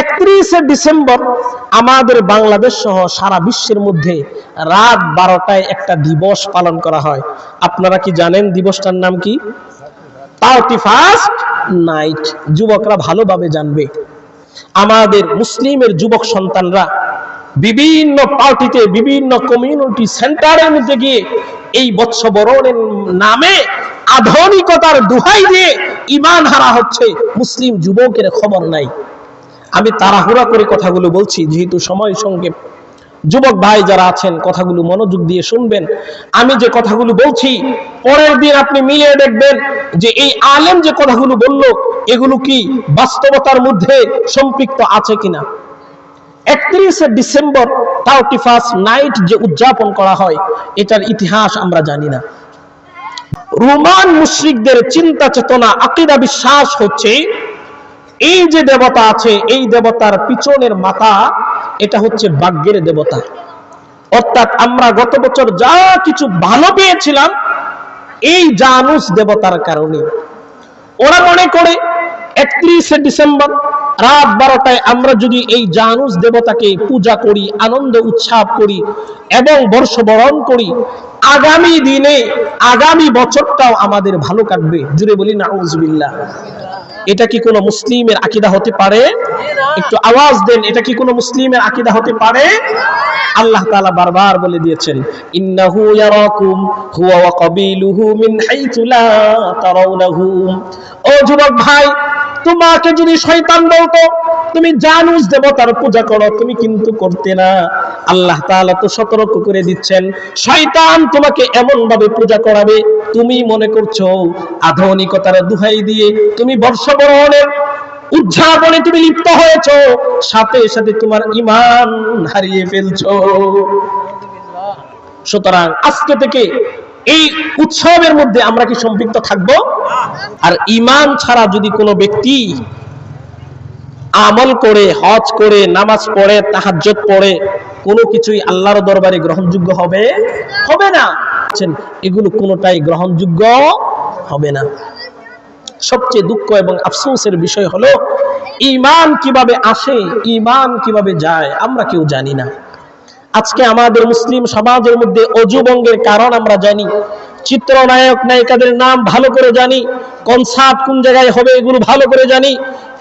একত্রিশে ডিসেম্বর আমাদের বাংলাদেশ সহ সারা বিশ্বের মধ্যে রাত বারোটায় একটা দিবস পালন করা হয়। আপনারা কি জানেন দিবসটার নাম কি? Thirty first night. যুবকরা ভালোভাবে জানবে। আমাদের মুসলিমের যুবক সন্তানরা বিভিন্ন পার্টিতে, বিভিন্ন কমিউনিটি সেন্টারের মধ্যে গিয়ে এই বৎসবরণের নামে আধুনিকতার দুহাই দিয়ে ইমান হারা হচ্ছে মুসলিম যুবকের খবর নাই। আমি তাড়াহুড়া করে কথাগুলো বলছি, যেহেতু সময় সংক্ষেপ যুবক ভাই যারা আছেন, কথাগুলো মনোযোগ দিয়ে শুনবেন। আমি যে কথাগুলো বলছি, পরের দিন আপনি মিলিয়ে দেখবেন যে এই আলেম যে কথাগুলো বলল, এগুলো কি বাস্তবতার মধ্যে সম্পৃক্ত আছে কিনা? একত্রিশে ডিসেম্বর থার্টি ফার্স্ট নাইট যে উদযাপন করা হয়, এটার ইতিহাস আমরা জানি না। রোমান মুশ্রিকদের চিন্তা চেতনা আকিদা বিশ্বাস হচ্ছে এই যে দেবতা আছে, এই দেবতার পিছনের মাথা, এটা হচ্ছে ভাগ্যের দেবতা। অর্থাৎ আমরা গত বছর যা কিছু ভালো পেয়েছিলাম, এই জানুস দেবতার কারণে। ওরা মনে করে, একত্রিশে ডিসেম্বর, রাত বারোটায় আমরা যদি এই জানুস দেবতাকে পূজা করি, আনন্দ উৎসাহ করি, এবং বর্ষবরণ করি আগামী দিনে, আগামী বছরটাও আমাদের ভালো কাটবে। জুড়ে বলি না এটা কি কোনো মুসলিমের আকিদা হতে পারে? একটু আওয়াজ দেন, এটা কি কোনো মুসলিমের আকিদা হতে পারে? আল্লাহ তাআলা বারবার বলে দিয়েছেন, ইন্নাহু ও যুবক ভাই, তোমাকে যদি শয়তান বলতো তুমি জানুস দেবতার পূজা করো, তুমি কিন্তু করতে না। আল্লাহ তো সতর্ক করে দিচ্ছেন, শয়তান তোমাকে এমন ভাবে পূজা করাবে, তুমি মনে করছ আধুনিকতার দুহাই দিয়ে তুমি বর্ষবরণের উদযাপনে তুমি লিপ্ত হয়েছো, সাথে সাথে তোমার ইমান হারিয়ে ফেলছো। সুতরাং আজকে থেকে এই উৎসবের মধ্যে আমরা কি সম্পৃক্ত থাকব? আর ইমান ছাড়া যদি কোনো ব্যক্তি আমল করে, হজ করে, নামাজ পড়ে, তাহাজ্জুদ পড়ে, কোনো কিছুই আল্লাহর দরবারে গ্রহণযোগ্য হবে হবে না। এগুলো কোনোটাই গ্রহণযোগ্য হবে না। সবচেয়ে দুঃখ এবং আফসোসের বিষয় হলো ইমান কীভাবে আসে ইমান কীভাবে যায়, আমরা কেউ জানি না। আজকে আমাদের মুসলিম সমাজের মধ্যে অজুবঙ্গের কারণ আমরা জানি, চিত্রনায়ক নায়িকাদের নাম ভালো করে জানি, কনসার্ট কোন জায়গায় হবে এগুলো ভালো করে জানি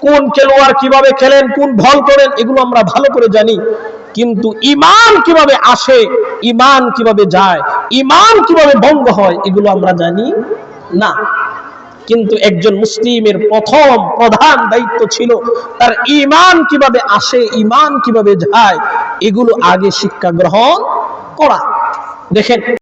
কোন খেলোয়াড় কীভাবে খেলেন, কোন ভল করেন, এগুলো আমরা ভালো করে জানি। কিন্তু ইমান কীভাবে আসে ইমান কীভাবে যায় ইমান কীভাবে ভঙ্গ হয়, এগুলো আমরা জানি না। কিন্তু একজন মুসলিমের প্রথম প্রধান দায়িত্ব ছিল তার ইমান কীভাবে আসে ইমান কীভাবে যায়, এগুলো আগে শিক্ষা গ্রহণ করা। দেখেন